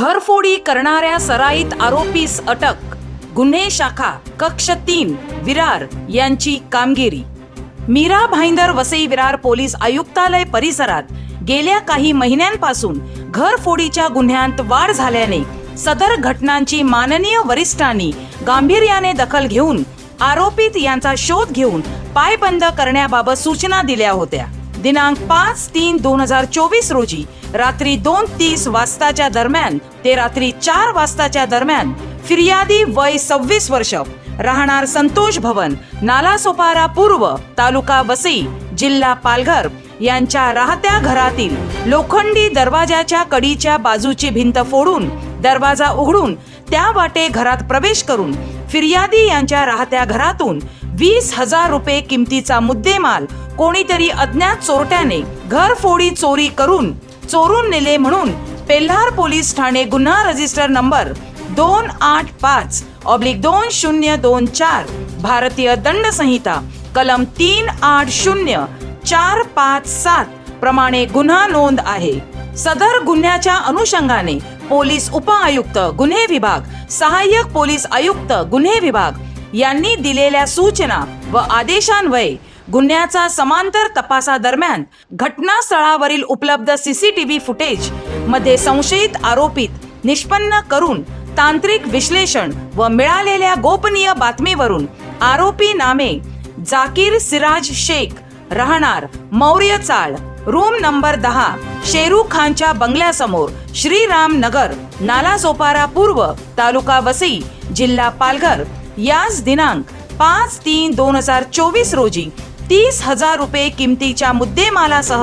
घरफोडी करणाऱ्या सराईत आरोपीस अटक. गुन्हे शाखा कक्ष तीन विरार यांची कामगिरी. मीरा भाईंदर वसई विरार पोलीस आयुक्तालय परिसरात गेल्या काही महिन्यांपासून घरफोडीच्या गुन्ह्यांत वाढ झाल्याने सदर घटनांची माननीय वरिष्ठांनी गांभीर्याने दखल घेऊन आरोपित यांचा शोध घेऊन पायबंद करण्याबाबत सूचना दिल्या होत्या. दिनांक पाच तीन दोन हजार चोवीस रोजी रात्री दोन तीस वाजताच्या दरम्यान ते रात्री चार वाजताच्या दरम्यान फिर्यादी वय सव्वीस वर्ष राहणार संतोष भवन नालासोपारा पूर्व तालुका वसई जिल्हा पालघर यांच्या राहत्या घरातील लोखंडी दरवाजाच्या कडीच्या बाजूची भिंत फोडून दरवाजा उघडून त्या वाटे घरात प्रवेश करून फिर्यादी यांच्या राहत्या घरातून वीस हजार रुपये किमतीचा मुद्देमाल कोणीतरी अज्ञात चोरट्याने घरफोडी चोरी करून चोरून नेले म्हणून पेल्हार पोलीस ठाणे गुन्हा रजिस्टर नंबर दोन आठ पाच ऑब्लिक दोन शून्य दोन चार भारतीय दंड संहिता कलम तीन आठ शून्य चार पाच सात प्रमाणे गुन्हा नोंद आहे. सदर गुन्ह्याच्या अनुषंगाने पोलीस उपआयुक्त गुन्हे विभाग सहाय्यक पोलीस आयुक्त गुन्हे विभाग यांनी दिलेल्या सूचना व आदेशान्वये गुन्ह्याचा समांतर तपासादरम्यान घटनास्थळावरील उपलब्ध सीसीटीव्ही फुटेजमध्ये संशयित आरोपित निष्पन्न करून तांत्रिक विश्लेषण व मिळालेल्या गोपनीय बातमीवरून आरोपी नामे जाकीर सिराज शेख राहणार मौर्य चाळ रूम नंबर दहा शेरू खानच्या बंगल्यासमोर श्रीराम नगर नालासोपारा पूर्व तालुका वसई जिल्हा पालघर. याच दिनांक पाच तीन दोन हजार चोवीस रोजी तीस हजार रुपये किमतीच्या मुद्देमालासह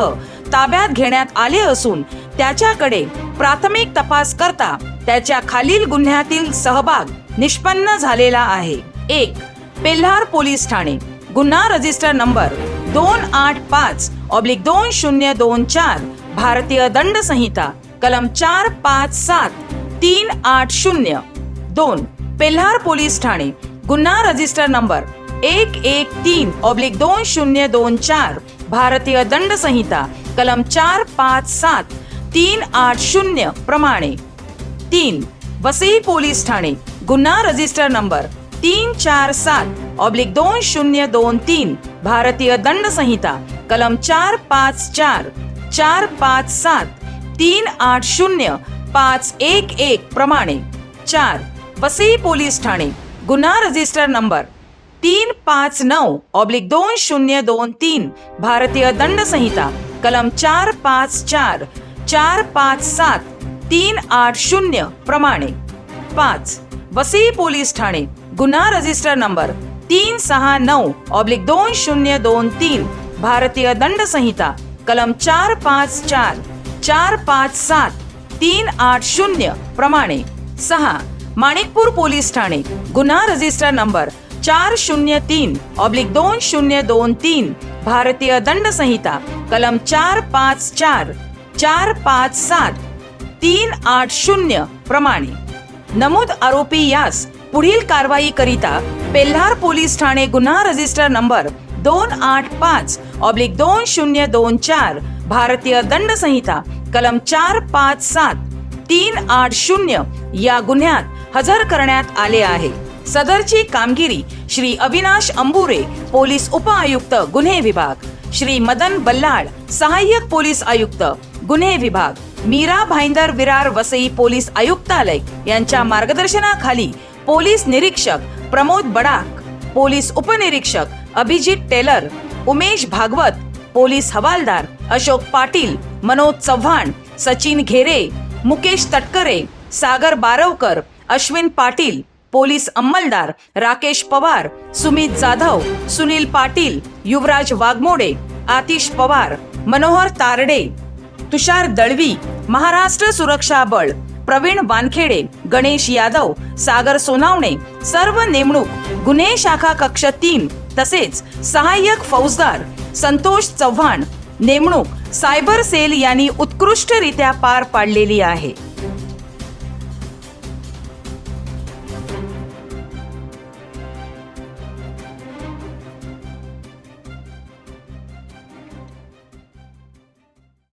ताब्यात घेण्यात आले असून त्याच्याकडे प्राथमिक तपास करता त्याच्या खालील गुन्ह्यातील सहभाग निष्पन्न झालेला आहे. एक पेल्हार पोलीस ठाणे. गुन्हा रजिस्टर नंबर दोन आठ पाच ऑब्लिक दोन शून्य दोन चार भारतीय दंड संहिता कलम चार पाच सात तीन आठ शून्य. दोन पेल्हार पोलीस ठाणे गुन्हा रजिस्टर नंबर एक एक तीन ऑब्लिक दोन शून्य दोन चार भारतीय दंड संहिता कलम चार पाच सात तीन आठ शून्य प्रमाणे. तीन वसई पोलीस ठाणे गुन्हा रजिस्टर नंबर तीन चार सात ऑब्लिक दोन शून्य दोन तीन भारतीय दंड संहिता कलम चार पाच चार चार पाच सात तीन आठ शून्य पाच एक एक प्रमाणे. चार वसई पोलीस ठाणे गुन्हा रजिस्टर नंबर तीन पाच नऊ ऑब्लिक दोन शून्य दोन तीन भारतीय दंड संहिता कलम चार पाच चार चार पाच सात तीन आठ शून्य प्रमाणे. पाच वसई पोलीस ठाणे गुन्हा रजिस्टर नंबर तीन सहा नऊ ऑब्लिक दोन शून्य दोन तीन भारतीय दंड संहिता कलम चार पाच चार चार पाच सात तीन आठ शून्य प्रमाणे. सहा माणिकपूर पोलीस ठाणे गुन्हा रजिस्टर नंबर चार शून्य तीन ऑब्लिक दोन शून्य दोन तीन भारतीय दंड संहिता कलम चार पाच चार चार पाच सात तीन आठ शून्य प्रमाणे. नमूद आरोपी यास पुढील कारवाई करिता पेल्हार पोलीस ठाणे गुन्हा रजिस्टर नंबर दोन आठ पाच ऑब्लिक दोन शून्य दोन चार भारतीय दंड संहिता कलम चार पाच सात तीन आठ शून्य या गुन्ह्यात हजर करण्यात आले आहे. सदरची कामगिरी श्री अविनाश अंबुरे पोलीस उपआयुक्त गुन्हे विभाग. श्री मदन बल्लाळ सहाय्यक पोलीस आयुक्त गुन्हे विभाग. मीरा भाईंदर विरार वसई पोलीस आयुक्तालय यांच्या मार्गदर्शनाखाली पोलीस निरीक्षक प्रमोद बडाक पोलीस उपनिरीक्षक अभिजित टेलर उमेश भागवत पोलीस हवालदार अशोक पाटील मनोज चव्हाण सचिन घेरे मुकेश तटकरे सागर बारवकर अश्विन पाटील पोलीस अंमलदार राकेश पवार सुमित जाधव सुनील पाटील युवराज वाघमोडे आतिश पवार मनोहर तारडे तुषार दळवी महाराष्ट्र सुरक्षा बळ प्रवीण वानखेडे गणेश यादव सागर सोनावणे सर्व नेमणूक गुन्हे शाखा कक्ष तीन तसेच सहाय्यक फौजदार संतोष चव्हाण नेमणूक सायबर सेल यांनी उत्कृष्टरित्या पार पाडलेली आहे.